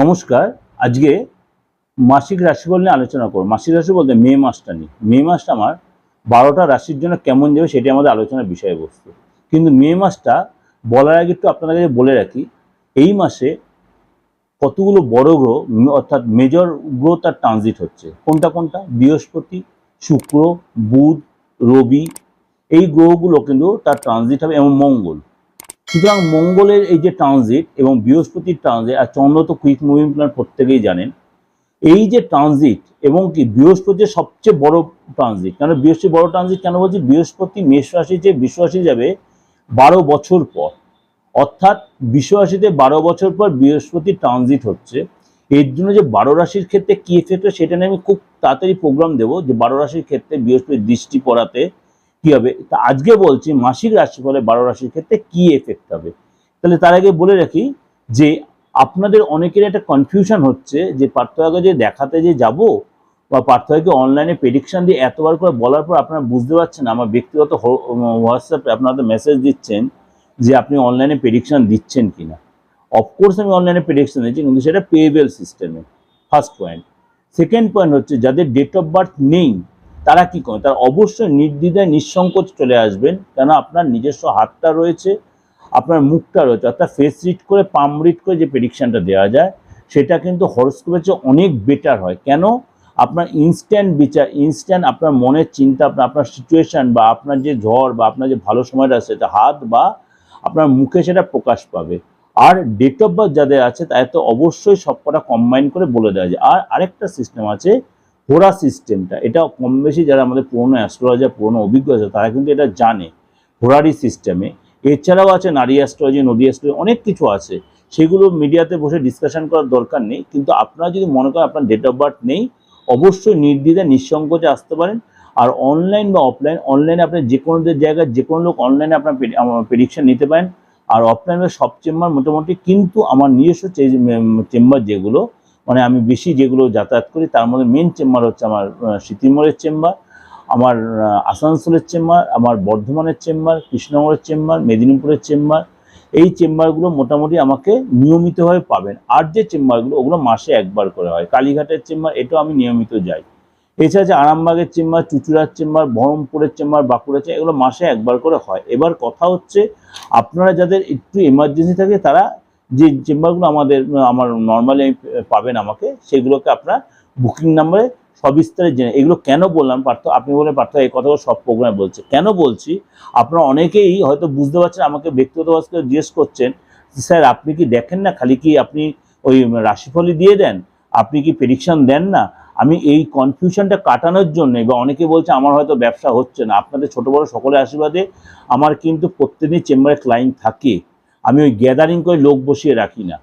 নমস্কার, আজকে মাসিক রাশিফল নিয়ে আলোচনা করব। মাসিক রাশি বলতে মে মাসটা নিয়ে। মে মাসটা আমার বারোটা রাশির জন্য কেমন যাবে সেটি আমাদের আলোচনার বিষয়বস্তু। কিন্তু মে মাসটা বলার আগে একটু আপনাদের কাছে বলে রাখি, এই মাসে কতগুলো বড় গ্রহ অর্থাৎ মেজর গ্রহ তার ট্রানজিট হচ্ছে। কোনটা কোনটা? বৃহস্পতি, শুক্র, বুধ, রবি, এই গ্রহগুলো কিন্তু তার ট্রানজিট হবে এবং মঙ্গল। সুতরাং মঙ্গলের এই যে ট্রানজিট এবং বৃহস্পতির ট্রানজিট আর চন্দ্র তো কুইক মুভিং প্ল্যান প্রত্যেকেই জানেন, এই যে ট্রানজিট এবং কি বৃহস্পতির সবচেয়ে বড় ট্রানজিট কেন বৃহস্পতি বড় ট্রানজিট কেন বলছি? বৃহস্পতি মেষ রাশি যে বিশ্ব রাশি যাবে বারো বছর পর। অর্থাৎ বিশ্ব রাশিতে বারো বছর পর বৃহস্পতি ট্রানজিট হচ্ছে। এর জন্য যে বারো রাশির ক্ষেত্রে কি এফেক্ট সেটা নিয়ে আমি খুব তাড়াতাড়ি প্রোগ্রাম দেবো যে বারো রাশির ক্ষেত্রে বৃহস্পতির দৃষ্টি পড়াতে কি হবে? তা আজকে বলছি মাসিক রাশিফলে বারো রাশির ক্ষেত্রে কি এফেক্ট হবে? তাহলে তার আগে বলে রাখি যে আপনাদের অনেকের একটা কনফিউশন হচ্ছে যে পার্থক্য যে দেখাতে যে যাব বা পার্থক্যকে অনলাইনে প্রেডিকশন দিয়ে এতবার করে বলার পর আপনারা বুঝতে পারছেন আমার ব্যক্তিগত হোয়াটসঅ্যাপে আপনারা মেসেজ দিচ্ছেন যে আপনি অনলাইনে প্রেডিকশন দিচ্ছেন কিনা। অফকোর্স আমি অনলাইনে প্রেডিকশন দিচ্ছি কিন্তু সেটা পেয়েবেল সিস্টেমে ফার্স্ট পয়েন্ট সেকেন্ড পয়েন্ট হচ্ছে যাদের ডেট অফ বার্থ নেই তারা কি করে? তারা অবশ্যই নির্দ্বিধায়, নিঃসংকোচ চলে আসবেন। কেন? আপনার নিজস্ব হাতটা রয়েছে, আপনার মুখটা রয়েছে, অর্থাৎ ফেস রিড করে পাম রিড করে যে প্রেডিকশানটা দেওয়া যায়, সেটা কিন্তু হরস্কোপের চেয়ে অনেক বেটার হয়। কেন? আপনার ইনস্ট্যান্ট বিচার ইনস্ট্যান্ট আপনার মনের চিন্তা, আপনার আপনার সিচুয়েশন বা আপনার যে ঝড় বা আপনার যে ভালো সময়টা সেটা হাত বা আপনার মুখে সেটা প্রকাশ পাবে। আর ডেট অফ বার্থ যাদের আছে, তাদের তো অবশ্যই সবকটা কম্বাইন করে বলে দেওয়া যায়। আর আরেকটা সিস্টেম আছে হোরা সিস্টেমটা, এটা কম বেশি যারা আমাদের পুরনো অ্যাস্ট্রোলজার পুরনো অভিজ্ঞ আছে, তারা কিন্তু এটা জানে হোরারি সিস্টেমে। এছাড়াও আছে নারী অ্যাস্ট্রোলজি নদী অ্যাস্ট্রোলজি অনেক কিছু আছে। সেগুলো মিডিয়াতে বসে ডিসকাশন করার দরকার নেই, কিন্তু আপনারা যদি মনে করেন আপনার ডেট অফ বার্থ নেই, অবশ্যই নির্দ্বিধায় নিঃসংকোচে আসতে পারেন। আর অনলাইন বা অফলাইন অনলাইনে আপনি যে কোনো জায়গায় যে কোনো লোক অনলাইনে আপনার প্রেডিকশন নিতে পারেন। আর অফলাইনে সব চেম্বার মোটামুটি কিন্তু আমার নিজস্ব চেম্বার যেগুলো মানে আমি বেশি যেগুলো যাতায়াত করি, তার মধ্যে মেন চেম্বার হচ্ছে আমার সিতিমোড়ের চেম্বার আমার আসানসোলের চেম্বার আমার বর্ধমানের চেম্বার কৃষ্ণনগরের চেম্বার মেদিনীপুরের চেম্বার এই চেম্বারগুলো মোটামুটি আমাকে নিয়মিতভাবে পাবেন। আর যে চেম্বারগুলো ওগুলো মাসে একবার করে হয়। কালীঘাটের চেম্বার এটাও আমি নিয়মিত যাই। এছাড়া যে আরামবাগের চেম্বার চুচুড়ার চেম্বার বহরমপুরের চেম্বার বাঁকুড়ার চেম্বার এগুলো মাসে একবার করে হয়। এবার কথা হচ্ছে, আপনারা যাদের একটু এমার্জেন্সি থাকে, তারা যে চেম্বারগুলো আমাদের, আমার নর্মালি পাবেন আমাকে, সেগুলোকে আপনার বুকিং নাম্বারে সবিস্তারে জেনে, এগুলো কেন বললাম পার্থ, আপনি বলে পার্থ এই কথাগুলো সব প্রোগ্রামে বলছে। কেন বলছি? আপনারা অনেকেই হয়তো বুঝতে পারছেন, আমাকে ব্যক্তিগতভাবে জিজ্ঞেস করছেন স্যার, আপনি কি দেখেন না? খালি কি আপনি ওই রাশিফলই দিয়ে দেন? আপনি কি প্রেডিকশন দেন না? আমি এই কনফিউশনটা কাটানোর জন্য, বা অনেকে বলছে আমার হয়তো ব্যবসা হচ্ছে না। আপনাদের ছোট বড় সকলের আশীর্বাদে আমার কিন্তু প্রত্যেকদিন চেম্বারে ক্লায়েন্ট থাকে। আমি ওই গ্যাদারিং করে লোক বসিয়ে রাখি না।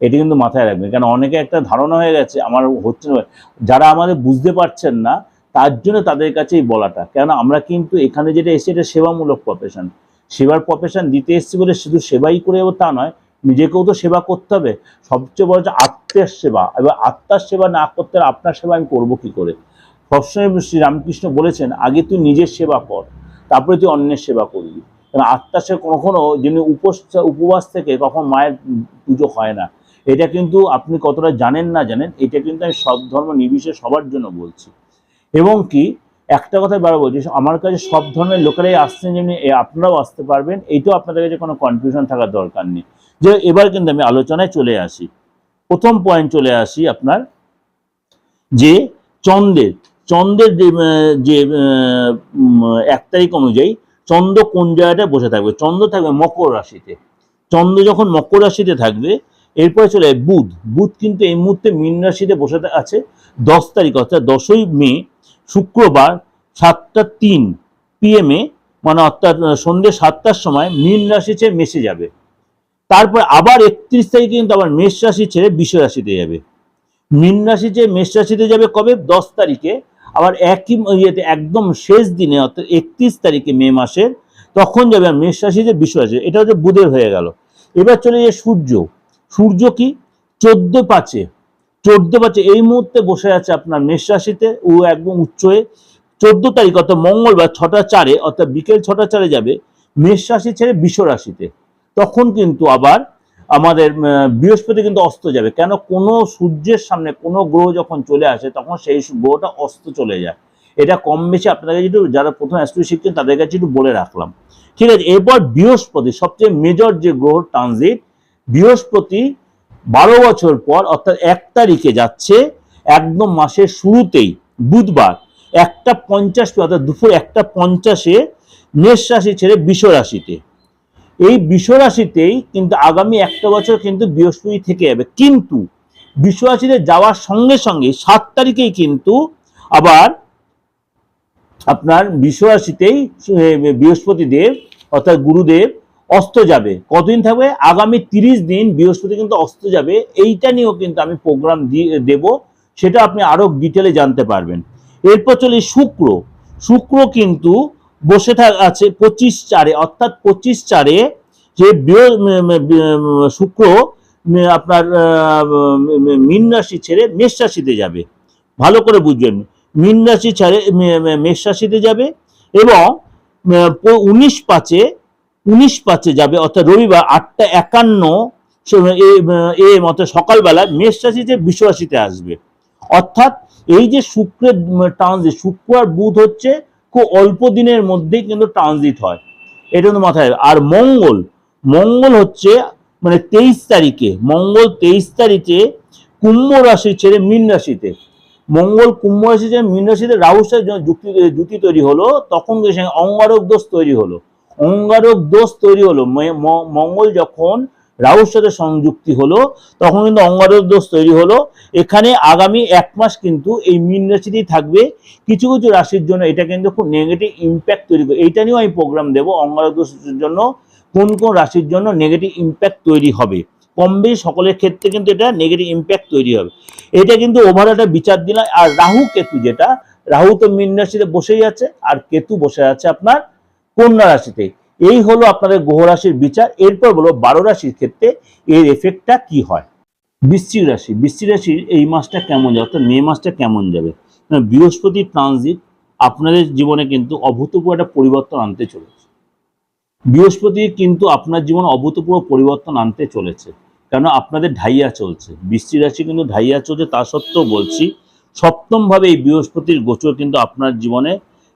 এটা কিন্তু মাথায় রাখবেন। কারণ অনেকে একটা ধারণা হয়ে গেছে, আমার হচ্ছে না। যারা আমাদের বুঝতে পারছেন না, তার জন্য তাদের কাছেই বলাটা। কেন আমরা কিন্তু এখানে যেটা এসে এটা সেবামূলক প্রফেশন সেবার প্রফেশন দিতে এসেছি বলে শুধু সেবাই করে তা নয়, নিজেকেও তো সেবা করতে হবে। সবচেয়ে বড় হচ্ছে আত্মের সেবা। এবার আত্মার সেবা না করতে আপনার সেবা আমি করব কী করে? সবসময় শ্রী রামকৃষ্ণ বলেছেন, আগে তুই নিজের সেবা কর, তারপরে তুই অন্যের সেবা করবি। কারণ আত্মার সেবা কখনো যিনি উপোস, উপবাস থেকে কখন মায়ের পুজো হয় না। এটা কিন্তু আপনি কতটা জানেন না জানেন, এটা কিন্তু আমি সব ধর্ম নির্বিশেষে সবার জন্য বলছি। এবং কি, একটা কথা বারো বলছি, আমার কাছে সব ধরনের লোকেরাই আসছেন যেমনি আপনারাও আসতে পারবেন এইটাও আপনাদের কাছে কোনো কনফিউশন থাকার দরকার নেই। যে এবার কিন্তু আমি আলোচনায় চলে আসি। প্রথম পয়েন্ট চলে আসি আপনার, যে চন্দ্রের চন্দ্রের যে এক তারিখ অনুযায়ী চন্দ্র কোন জায়গাটায় বসে থাকবে? চন্দ্র থাকবে মকর রাশিতে। চন্দ্র যখন মকর রাশিতে থাকবে, এরপরে চলে বুধ। বুধ কিন্তু এই মুহূর্তে মীন রাশিতে বসে আছে দশ তারিখ, অর্থাৎ দশই মে, শুক্রবার সাতটা তিন পিএমে মানে অর্থাৎ সন্ধ্যে সাতটার সময় মীন রাশি ছেড়ে মেশে যাবে। তারপর আবার একত্রিশ তারিখে কিন্তু আবার মেষ রাশি ছেড়ে বিষ রাশিতে যাবে। মীন রাশি যে মেষ রাশিতে যাবে কবে? দশ তারিখে আবার একই ইয়েতে একদম শেষ দিনে, অর্থাৎ একত্রিশ তারিখে মে মাসের, তখন যাবে মেষ রাশি যে বিষ রাশি, এটা হচ্ছে বুধের হয়ে গেল। এবার চলে যায় সূর্য। সূর্য কি? চোদ্দ পাঁচে। চোদ্দ পাঁচে এই মুহূর্তে বসে আছে আপনার মেষ রাশিতে, ও একদম উচ্চ হয়ে, চোদ্দ তারিখ অর্থাৎ মঙ্গলবার ছটা চারে, অর্থাৎ বিকেল ছটা চারে যাবে মেষ রাশি ছেড়ে বিষ রাশিতে। তখন কিন্তু আবার আমাদের বৃহস্পতি কিন্তু অস্ত যাবে। কেন? কোনো সূর্যের সামনে কোনো গ্রহ যখন চলে আসে, তখন সেই গ্রহটা অস্ত চলে যায়। এটা কম বেশি আপনাদের কাছে একটু, যারা প্রথম অ্যাস্ট্রো শিখছেন, তাদের কাছে একটু বলে রাখলাম। ঠিক আছে, এরপর বৃহস্পতি, সবচেয়ে মেজর যে গ্রহ ট্রানজিট বৃহস্পতি বারো বছর পর, অর্থাৎ এক তারিখে যাচ্ছে, একদম মাসের শুরুতেই, বুধবার, একটা পঞ্চাশ, অর্থাৎ দুপুর একটা পঞ্চাশে, মেষ রাশি ছেড়ে বিষ রাশিতে। এই বিশ্বরাশিতেই কিন্তু আগামী একটা বছর কিন্তু বৃহস্পতি থেকে যাবে। কিন্তু বিশ্বরাশিতে যাওয়ার সঙ্গে সঙ্গে সাত তারিখেই কিন্তু আবার আপনার বিশ্বরাশিতেই রাশিতেই এ, বৃহস্পতি দেব অর্থাৎ গুরুদেব অস্ত যাবে। কতদিন থাকবে? আগামী তিরিশ দিন বৃহস্পতি কিন্তু অস্ত যাবে। এইটা নিয়েও কিন্তু আমি প্রোগ্রাম দেব সেটা আপনি আরও ডিটেলে জানতে পারবেন। এরপর চলে শুক্র। শুক্র কিন্তু বসে আছে পঁচিশ চারে, অর্থাৎ পঁচিশ চারে যে শুক্র আপনার মীন রাশি ছেড়ে মেষ রাশিতে যাবে। ভালো করে বুঝবেন, মীন রাশি ছেড়ে মেষ রাশিতে যাবে এবং উনিশ পাঁচে উনিশ পাঁচে যাবে, অর্থাৎ রবিবার আটটা একান্ন এ মতো সকালবেলা মেষ রাশিতে বিশ্ব রাশিতে আসবে। অর্থাৎ এই যে শুক্রের ট্রানজিট শুক্র আর বুধ হচ্ছে অল্প দিনের মধ্যেই কিন্তু ট্রানজিট হয়। এটা কিন্তু মাথায় আর মঙ্গল মঙ্গল হচ্ছে মানে তেইশ তারিখে, মঙ্গল তেইশ তারিখে কুম্ভ রাশি ছেড়ে মীন রাশিতে। মঙ্গল কুম্ভ রাশি ছেড়ে মীন রাশিতে রাহুর সাথে যুক্তি জুতি তৈরি হলো, তখন সেখানে অঙ্গারক দোষ তৈরি হলো। অঙ্গারক দোষ তৈরি হলো। মঙ্গল যখন রাহুর সাথে সংযুক্তি হলো, তখন কিন্তু অঙ্গারক দোষ তৈরি হলো। এখানে আগামী এক মাস কিন্তু এই মীন রাশিতেই থাকবে। কিছু কিছু রাশির জন্য এটা কিন্তু খুব নেগেটিভ ইম্প্যাক্ট তৈরি করে। এইটা নিয়েও আমি প্রোগ্রাম দেবো অঙ্গারক দোষের জন্য। কোন কোন রাশির জন্য নেগেটিভ ইম্প্যাক্ট তৈরি হবে। কম বেশি সকলের ক্ষেত্রে কিন্তু এটা নেগেটিভ ইম্প্যাক্ট তৈরি হবে। এটা কিন্তু ওভার একটা বিচার দিলাম আর রাহু কেতু যেটা, রাহু তো মীন রাশিতে বসেই আছে। আর কেতু বসে আছে আপনার কন্যা রাশিতে। এই হলো আপনাদের গ্রহ রাশির বিচার, এরপর বলো বারো রাশির ক্ষেত্রে এর এফেক্টটা কি হয়? বৃশ্চিক রাশি, বৃশ্চিক রাশির এই মাসটা কেমন যাবে? অর্থাৎ মে মাসটা কেমন যাবে? বৃহস্পতি ট্রানজিট আপনাদের জীবনে কিন্তু অভূতপূর্ব একটা পরিবর্তন আনতে চলেছে। বৃহস্পতি কিন্তু আপনার জীবনে অভূতপূর্ব পরিবর্তন আনতে চলেছে। কেন আপনাদের ঢাইয়া চলছে। বৃষ্টি রাশি কিন্তু ঢাইয়া চলছে, তা সত্ত্বেও বলছি, সপ্তমভাবে এই বৃহস্পতির গোচর কিন্তু আপনার জীবনে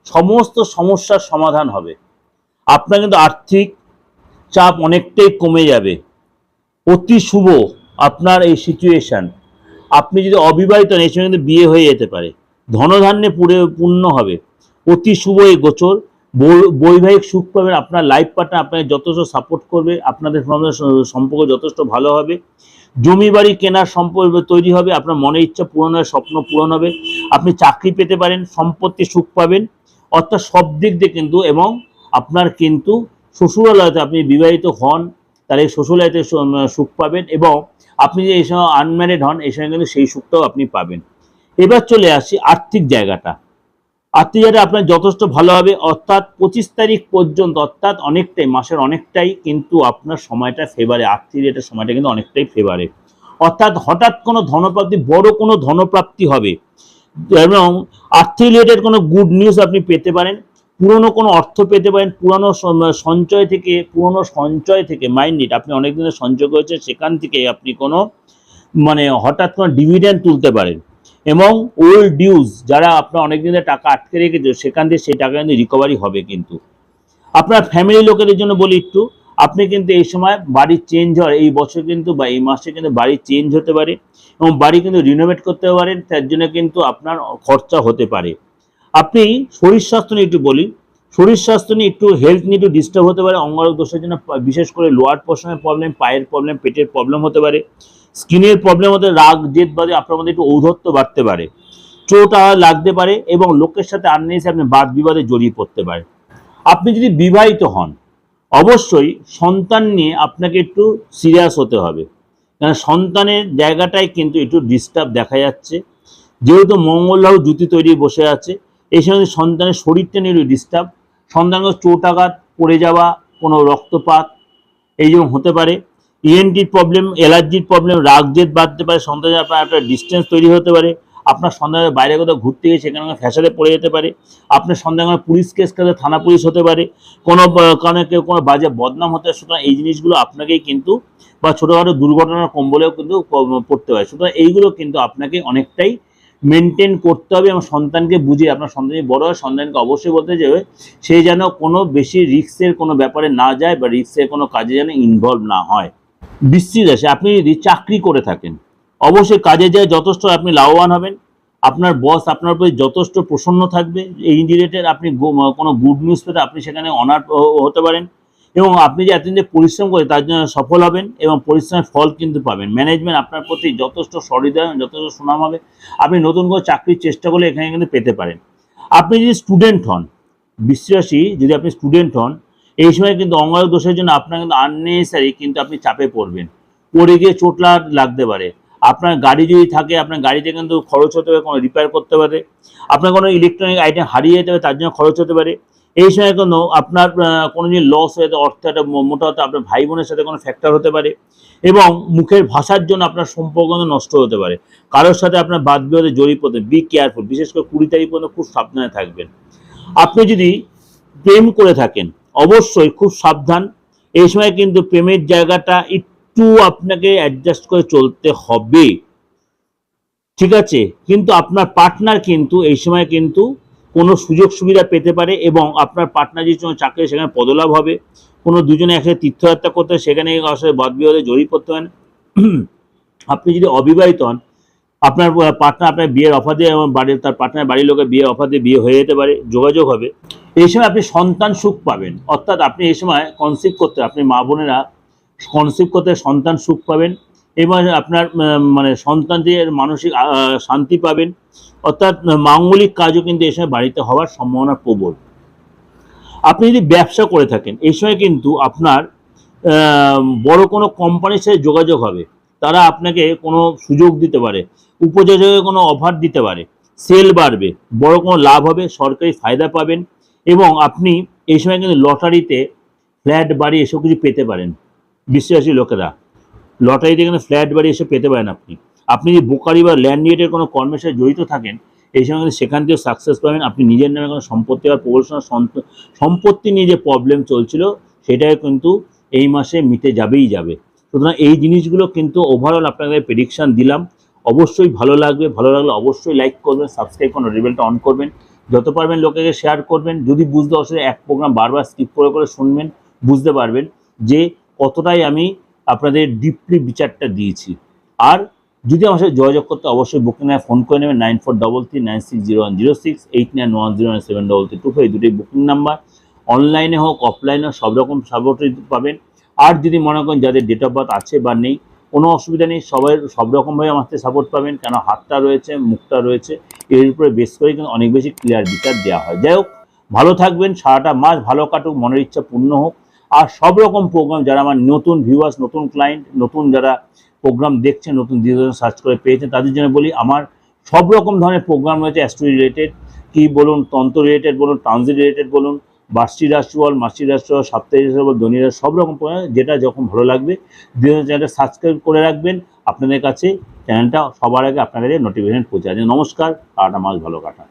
সমস্ত সমস্যার সমাধান হবে। আপনার কিন্তু আর্থিক চাপ অনেকটাই কমে যাবে। অতি শুভ আপনার এই সিচুয়েশন আপনি যদি অবিবাহিত হন এই সময় কিন্তু বিয়ে হয়ে যেতে পারে। ধনধান্যে পুরে পূর্ণ হবে। অতি শুভ এই গোচর। বৈবাহিক সুখ পাবেন আপনার লাইফ পার্টনার আপনাকে যথেষ্ট সাপোর্ট করবে। আপনাদের সম্পর্ক যথেষ্ট ভালো হবে। জমি বাড়ি কেনার সম্পর্ক তৈরি হবে। আপনার মনের ইচ্ছা পূরণ হয় স্বপ্ন পূরণ হবে। আপনি চাকরি পেতে পারেন, সম্পত্তি সুখ পাবেন। অর্থাৎ সব দিক দিয়ে কিন্তু এবং আপনার কিন্তু শ্বশুরালয়তে আপনি বিবাহিত হন, তাহলে শ্বশুরালয়তে সুখ পাবেন এবং আপনি যে এই সময় আনম্যারিড হন, এই সময় কিন্তু সেই সুখটাও আপনি পাবেন। এবার চলে আসি আর্থিক জায়গাটা। আর্থিক জায়গাটা আপনার যথেষ্ট ভালো হবে, অর্থাৎ পঁচিশ তারিখ পর্যন্ত, অর্থাৎ অনেকটাই, মাসের অনেকটাই কিন্তু আপনার সময়টা ফেভারে আর্থিক রেটের সময়টা কিন্তু অনেকটাই ফেভারে অর্থাৎ হঠাৎ কোনো ধনপ্রাপ্তি, বড় কোনো ধনপ্রাপ্তি হবে। এবং আর্থিক রিলেটেড কোনো গুড নিউজ আপনি পেতে পারেন। পুরনো কোনো অর্থ পেতে পারেন, পুরনো সঞ্চয় থেকে, পুরনো সঞ্চয় থেকে মাইন্ড নিট আপনি অনেক দিনের সঞ্চয় করেছেন, সেখান থেকে আপনি কোনো মানে হঠাৎ কোনো ডিভিডেন্ড তুলতে পারেন। এবং ওল্ড ডিউজ যারা আপনার অনেক দিনের টাকা আটকে রেখেছে, সেখান থেকে সেই টাকা কিন্তু রিকভারি হবে কিন্তু। আপনার ফ্যামিলি লোকেদের জন্য বলি একটু, আপনি কিন্তু এই সময় বাড়ি চেঞ্জ হয় এই বছর কিন্তু বা এই মাসে কিন্তু বাড়ি চেঞ্জ হতে পারে এবং বাড়ি কিন্তু রিনোভেট করতে পারেন, তার জন্য কিন্তু আপনার খরচা হতে পারে। আপনি শরীর স্বাস্থ্য নিয়ে একটু বলি। শরীর স্বাস্থ্য নিয়ে একটু হেলথ নিয়ে একটু ডিস্টার্ব হতে পারে, অঙ্গারক দোষের জন্য বিশেষ করে লোয়ার পোর্শনের প্রবলেম পায়ের প্রবলেম পেটের প্রবলেম হতে পারে। স্কিনের প্রবলেম হতে রাগ, জেদ বাদে আপনার মধ্যে একটু ঔধত্য বাড়তে পারে। চোট লাগতে পারে এবং লোকের সাথে আননেসে আপনি বাদ বিবাদে জড়িয়ে পড়তে পারে। আপনি যদি বিবাহিত হন, অবশ্যই সন্তান নিয়ে আপনাকে একটু সিরিয়াস হতে হবে। কারণ সন্তানের জায়গাটায় কিন্তু একটু ডিস্টার্ব দেখা যাচ্ছে। যেহেতু মঙ্গল রাহু জুতি তৈরি বসে আছে এই সময় সন্তানের শরীরটা নিয়ে ডিস্টার্ব সন্তানকে চোট আঘাত পড়ে যাওয়া, কোনো রক্তপাত, এই যেমন হতে পারে। ইএনটির প্রবলেম অ্যালার্জির প্রবলেম রাগ জেদ বাড়তে পারে, সন্তানের আপনার একটা ডিস্টেন্স তৈরি হতে পারে। আপনার সন্ধ্যায় বাইরে কোথাও ঘুরতে গিয়ে সেখানে ফ্যাশনে পড়ে যেতে পারে। আপনার সন্ধ্যায় পুলিশ কেস কাজে থানা পুলিশ হতে পারে। কোনো কারণে কেউ কোনো বাজে বদনাম হতে পারে, সুতরাং এই জিনিসগুলো আপনাকেই কিন্তু, বা ছোটোখাটো দুর্ঘটনার কম্বলেও কিন্তু পড়তে পারে সুতরাং এইগুলো কিন্তু আপনাকে অনেকটাই মেনটেন করতে হবে এবং সন্তানকে বুঝে আপনার সন্তান বড় হয় সন্তানকে অবশ্যই বলতে যাবে সে যেন কোনো বেশি রিস্কের কোনো ব্যাপারে না যায় বা রিস্কের কোনো কাজে যেন ইনভলভ না হয়। বৃষ্টি রাশি, আপনি যদি চাকরি করে থাকেন, অবশ্যই কাজে যায় যথেষ্ট আপনি লাভবান হবেন, আপনার বস আপনার প্রতি যথেষ্ট প্রসন্ন থাকবে। এই রিলেটেড আপনি কোনো গুড নিউজ পেতে আপনি সেখানে অনার হতে পারেন। এবং আপনি যে এতদিন যে পরিশ্রম করে তার জন্য সফল হবেন এবং পরিশ্রমের ফল কিন্তু পাবেন। ম্যানেজমেন্ট আপনার প্রতি যথেষ্ট সহৃদয় যথেষ্ট সুনাম হবে। আপনি নতুন করে চাকরির চেষ্টা করলে এখানে কিন্তু পেতে পারেন। আপনি যদি স্টুডেন্ট হন, বিশ্বাসী যদি আপনি স্টুডেন্ট হন, এই সময় কিন্তু অঙ্গারক দোষের জন্য আপনার কিন্তু আননেসারি কিন্তু আপনি চাপে পড়বেন। পড়ে গিয়ে চোট লাগ- লাগতে পারে। আপনার গাড়ি যদি থাকে, আপনার গাড়িতে কিন্তু খরচ হতে পারে, কোনো রিপেয়ার করতে পারে। আপনার কোনো ইলেকট্রনিক আইটেম হারিয়ে যেতে পারে, তার জন্য খরচ হতে পারে। এই সময় কোনো আপনার কোনো যদি লস হয়ে অর্থ একটা মোটা হতে আপনার ভাই বোনের সাথে কোনো ফ্যাক্টর হতে পারে এবং মুখের ভাষার জন্য আপনার সম্পর্ক নষ্ট হতে পারে। কারোর সাথে আপনার বাদ বিবাদে জড়িত হতে বি কেয়ারফুল বিশেষ করে কুড়ি তারিখ পর্যন্ত খুব সাবধানে থাকবেন। আপনি যদি প্রেম করে থাকেন, অবশ্যই খুব সাবধান। এই সময় কিন্তু প্রেমের জায়গাটা একটু আপনাকে অ্যাডজাস্ট করে চলতে হবে। ঠিক আছে? কিন্তু আপনার পার্টনার কিন্তু এই সময় কিন্তু কোনো সুযোগ সুবিধা পেতে পারে এবং আপনার পার্টনার যে চাকরি সেখানে পদলাভ হবে। কোনো দুজনে একসাথে তীর্থযাত্রা করতে হয়, সেখানে আসলে বাদ বিবাদে জড়িয়ে পড়তে পারেন আপনি যদি অবিবাহিত হন আপনার পার্টনার আপনার বিয়ের অফার দিয়ে এবং বাড়ির তার পার্টনার বাড়ির লোকের বিয়ে অফার দিয়ে বিয়ে হয়ে যেতে পারে যোগাযোগ হবে। এই সময় আপনি সন্তান সুখ পাবেন। অর্থাৎ আপনি এই সময় কনসিভ করতে আপনি মা বোনেরা কনসিভ করতে সন্তান সুখ পাবেন। এবং আপনার মানে সন্তানদের মানসিক শান্তি পাবেন। অর্থাৎ, মাঙ্গলিক কাজও কিন্তু এই সময় বাড়িতে হওয়ার সম্ভাবনা প্রবল। আপনি যদি ব্যবসা করে থাকেন এই সময় কিন্তু আপনার বড় কোনো কোম্পানির সাথে যোগাযোগ হবে। তারা আপনাকে কোনো সুযোগ দিতে পারে উপযোজকে কোনো অফার দিতে পারে, সেল বাড়বে, বড় কোনো লাভ হবে, সরকারি ফায়দা পাবেন এবং আপনি এই সময় কিন্তু লটারিতে ফ্ল্যাট বাড়ি এসব কিছু পেতে পারেন, বিশ্বাসী লোকেরা। লটারিতে কিন্তু ফ্ল্যাট বাড়ি এসে পেতে পারেন আপনি। আপনি যদি বোকারি বা ল্যান্ড রিলেটেড কোনো কর্মের সাথে জড়িত থাকেন, এই সময় কিন্তু সেখান থেকেও সাকসেস পাবেন। আপনি নিজের নামে কোনো সম্পত্তি বা প্রবলসনা সম্পত্তি নিয়ে যে প্রবলেম চলছিল সেটাই কিন্তু এই মাসে মিটে যাবেই যাবে। সুতরাং এই জিনিসগুলো কিন্তু ওভারঅল আপনাদের প্রেডিকশান দিলাম। অবশ্যই ভালো লাগবে। ভালো লাগলে অবশ্যই লাইক করবেন সাবস্ক্রাইব করুন রিবেলটা অন করবেন। যত পারবেন লোকেকে শেয়ার করবেন। যদি বুঝতে অসুবিধা এক প্রোগ্রাম বারবার স্কিপ করে করে শুনবেন, বুঝতে পারবেন যে কতটাই আমি আপনাদের ডিপলি বিচারটা দিয়েছি। আর যদি আমার সাথে যোগাযোগ করতে অবশ্যই বুকিং নেয় ফোন করে নেবেন nine four double three nine six zero one zero six eight nine one zero nine seven double three two five দুটোই বুকিং নাম্বার অনলাইনে হোক অফলাইনে হোক, সব রকম সাপোর্টই পাবেন। আর যদি মনে করেন যাদের ডেট অফ বার্থ আছে বা নেই, কোনো অসুবিধা নেই, সবাই সব রকমভাবে আমার থেকে সাপোর্ট পাবেন, কেন হাতটা রয়েছে, মুখটা রয়েছে, এর উপরে বেশ করে কিন্তু অনেক বেশি ক্লিয়ার বিচার দেওয়া হয়। যাই হোক, ভালো থাকবেন, সারাটা মাস ভালো কাটুক, মনের ইচ্ছা পূর্ণ হোক। আর সব রকম প্রোগ্রাম যারা আমার নতুন ভিউয়ার্স নতুন ক্লায়েন্ট নতুন যারা প্রোগ্রাম দেখছেন, নতুন দিদিজন সার্চ করে পেয়েছেন, তাদের জন্য বলি আমার সব রকম ধরনের প্রোগ্রাম রয়েছে অ্যাস্ট্রো রিলেটেড কি বলুন, তন্ত্র রিলেটেড বলুন ট্রানজিট রিলেটেড বলুন, বার্ষিক রাশি বল মাসিক রাশি বল সাপ্তাহিক রাশি বল দৈনিক রাশি সব রকম যেটা যখন ভালো লাগবে দিদিজন চ্যানেলটা সাবস্ক্রাইব করে রাখবেন। আপনাদের কাছে চ্যানেলটা সবার আগে আপনাদের নোটিফিকেশন পৌঁছে যাবে নমস্কার সারাটা মাস ভালো কাটান।